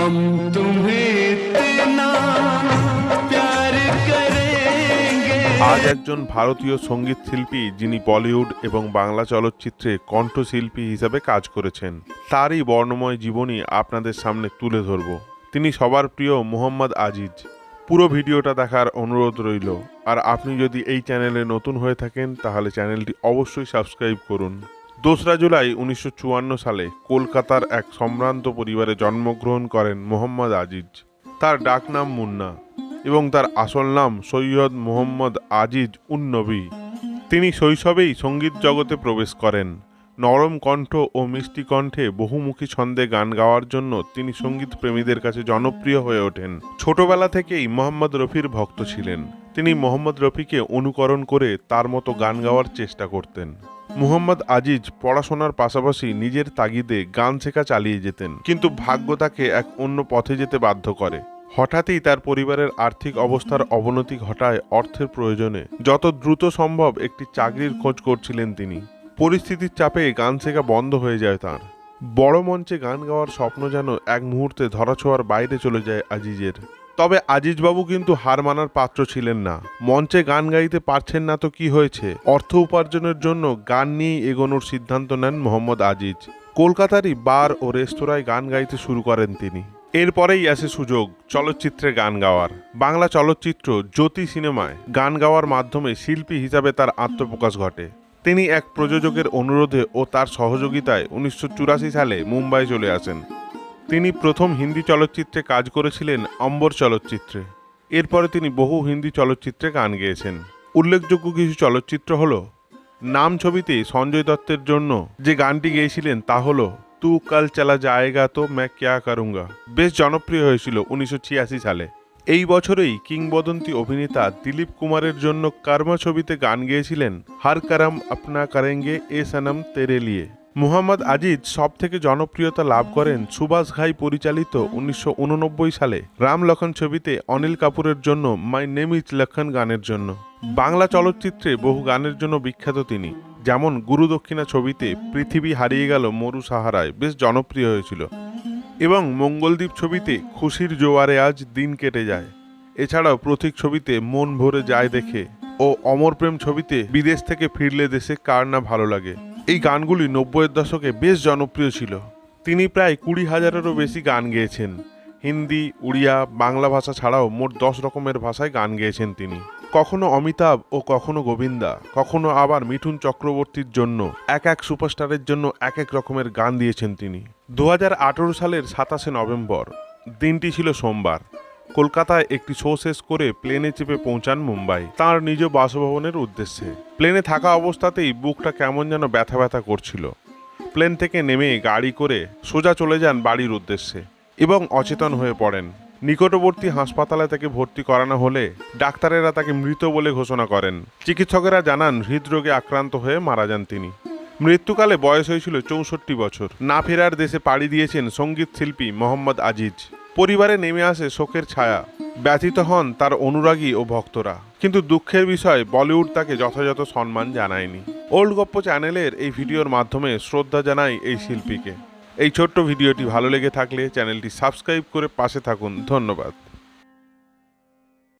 हम तुम्हें इतना प्यार करेंगे আজ একজন ভারতীয় সঙ্গীত শিল্পী যিনি বলিউড এবং বাংলা চলচ্চিত্রে কণ্ঠশিল্পী হিসাবে কাজ করেছেন তারই বর্ণময় জীবনী আপনাদের সামনে তুলে ধরব তিনি সবার প্রিয় মোহাম্মদ আজিজ পুরো ভিডিওটা দেখার অনুরোধ রইল আর আপনি যদি এই চ্যানেলে নতুন হয়ে থাকেন তাহলে চ্যানেলটি অবশ্যই সাবস্ক্রাইব করুন দোসরা জুলাই উনিশশো চুয়ান্ন সালে কলকাতার এক সম্ভ্রান্ত পরিবারে জন্মগ্রহণ করেন মোহাম্মদ আজিজ। তার ডাকনাম মুন্না এবং তার আসল নাম সৈয়দ মোহাম্মদ আজিজ উন্নবী তিনি শৈশবেই সংগীত জগতে প্রবেশ করেন। নরম কণ্ঠ ও মিষ্টি কণ্ঠে বহুমুখী ছন্দে গান গাওয়ার জন্য তিনি সংগীত প্রেমীদের কাছে জনপ্রিয় হয়ে ওঠেন। ছোটবেলা থেকেই মোহাম্মদ রফির ভক্ত ছিলেন। তিনি মোহাম্মদ রফিকে অনুকরণ করে তার মতো গান গাওয়ার চেষ্টা করতেন। মুহম্মদ আজিজ পড়াশোনার পাশাপাশি নিজের তাগিদে গান শেখা চালিয়ে যেতেন, কিন্তু ভাগ্য তাকে এক অন্য পথে যেতে বাধ্য করে। হঠাৎই তার পরিবারের আর্থিক অবস্থার অবনতি ঘটায় অর্থের প্রয়োজনে, যত দ্রুত সম্ভব একটি চাকরির খোঁজ করছিলেন তিনি। পরিস্থিতির চাপে গান শেখা বন্ধ হয়ে যায় তার। বড় মঞ্চে গান গাওয়ার স্বপ্ন যেন এক মুহূর্তে ধরাছোঁয়ার বাইরে চলে যায় আজিজের। তবে আজিজবাবু কিন্তু হার মানার পাত্র ছিলেন না। মঞ্চে গান গাইতে পারছেন না তো কি হয়েছে? অর্থ উপার্জনের জন্য গান নিয়েই এগোনোর সিদ্ধান্ত নেন মোহাম্মদ আজিজ। কলকাতারই বার ও রেস্তোরাঁয় গান গাইতে শুরু করেন তিনি। এরপরেই আসে সুযোগ, চলচ্চিত্রে গান গাওয়ার। বাংলা চলচ্চিত্র জ্যোতি সিনেমায় গান গাওয়ার মাধ্যমে শিল্পী হিসাবে তার আত্মপ্রকাশ ঘটে। তিনি এক প্রযোজকের অনুরোধে ও তার সহযোগিতায় উনিশশো চুরাশি সালে মুম্বাই চলে আসেন। তিনি প্রথম হিন্দি চলচ্চিত্রে কাজ করেছিলেন অম্বর চলচ্চিত্রে। এরপরে তিনি বহু হিন্দি চলচ্চিত্রে গান গেয়েছেন। উল্লেখযোগ্য কিছু চলচ্চিত্র হল, নাম ছবিতে সঞ্জয় দত্তের জন্য যে গানটি গেয়েছিলেন তা হল, তু কাল চালা জায়গা তো ম্যা ক্যা করুঙ্গা? বেশ জনপ্রিয় হয়েছিল উনিশশো ছিয়াশি সালে। এই বছরেই কিংবদন্তি অভিনেতা দিলীপ কুমারের জন্য কর্মা ছবিতে গান গেয়েছিলেন, হার কারাম আপনা কারেঙ্গে, এ সনম তেরে লিয়ে। মুহাম্মদ আজিজ সব থেকে জনপ্রিয়তা লাভ করেন সুভাষ ঘাই পরিচালিত উনিশশো উননব্বই সালে। রাম লক্ষণ ছবিতে অনিল কাপুরের জন্য মাই নেম ইজ লক্ষণ গানের জন্য। বাংলা চলচ্চিত্রে বহু গানের জন্য বিখ্যাত তিনি। যেমন গুরু দক্ষিণা ছবিতে পৃথিবী হারিয়ে গেল মরু সাহারায় বেশ জনপ্রিয় হয়েছিল। এবং মঙ্গলদ্বীপ ছবিতে খুশির জোয়ারে আজ দিন কেটে যায়। এছাড়াও প্রতীক ছবিতে মন ভরে যায় দেখে ও অমর প্রেম ছবিতে বিদেশ থেকে ফিরলে দেশে কার না ভালো লাগে। এই গানগুলি নব্বইয়ের দশকে বেশ জনপ্রিয় ছিল। তিনি প্রায় কুড়ি হাজারেরও বেশি গান গেয়েছেন। হিন্দি, উড়িয়া, বাংলা ভাষা ছাড়াও মোট দশ রকমের ভাষায় গান গেয়েছেন তিনি। কখনো অমিতাভ ও কখনো গোবিন্দা, কখনো আবার মিঠুন চক্রবর্তীর জন্য এক এক সুপারস্টারের জন্য এক এক রকমের গান দিয়েছেন তিনি। দু হাজার আঠেরো সালের সাতাশে নভেম্বর, দিনটি ছিল সোমবার। কলকাতায় একটি শো শেষ করে প্লেনে চেপে পৌঁছান মুম্বাই। তার নিজ বাসভবনের উদ্দেশ্যে। প্লেনে থাকা অবস্থাতেই বুকটা কেমন যেন ব্যথা ব্যথা করছিল। প্লেন থেকে নেমে গাড়ি করে সোজা চলে যান বাড়ির উদ্দেশ্যে এবং অচেতন হয়ে পড়েন। নিকটবর্তী হাসপাতালে তাকে ভর্তি করানো হলে ডাক্তারেরা তাকে মৃত বলে ঘোষণা করেন। চিকিৎসকেরা জানান, হৃদরোগে আক্রান্ত হয়ে মারা যান তিনি। মৃত্যুকালে বয়স হয়েছিল চৌষট্টি বছর। না ফেরার দেশে পাড়ি দিয়েছেন সংগীত শিল্পী মোহাম্মদ আজিজ। পরিবারে নেমে আসে শোকের ছায়া। ব্যথিত হন তার অনুরাগী ও ভক্তরা। কিন্তু দুঃখের বিষয়, বলিউড তাকে যথাযথ সম্মান জানায়নি। ওল্ড গপ্প চ্যানেলের এই ভিডিওর মাধ্যমে শ্রদ্ধা জানাই এই শিল্পীকে। এই ছোট্ট ভিডিওটি ভালো লেগে থাকলে চ্যানেলটি সাবস্ক্রাইব করে পাশে থাকুন। ধন্যবাদ।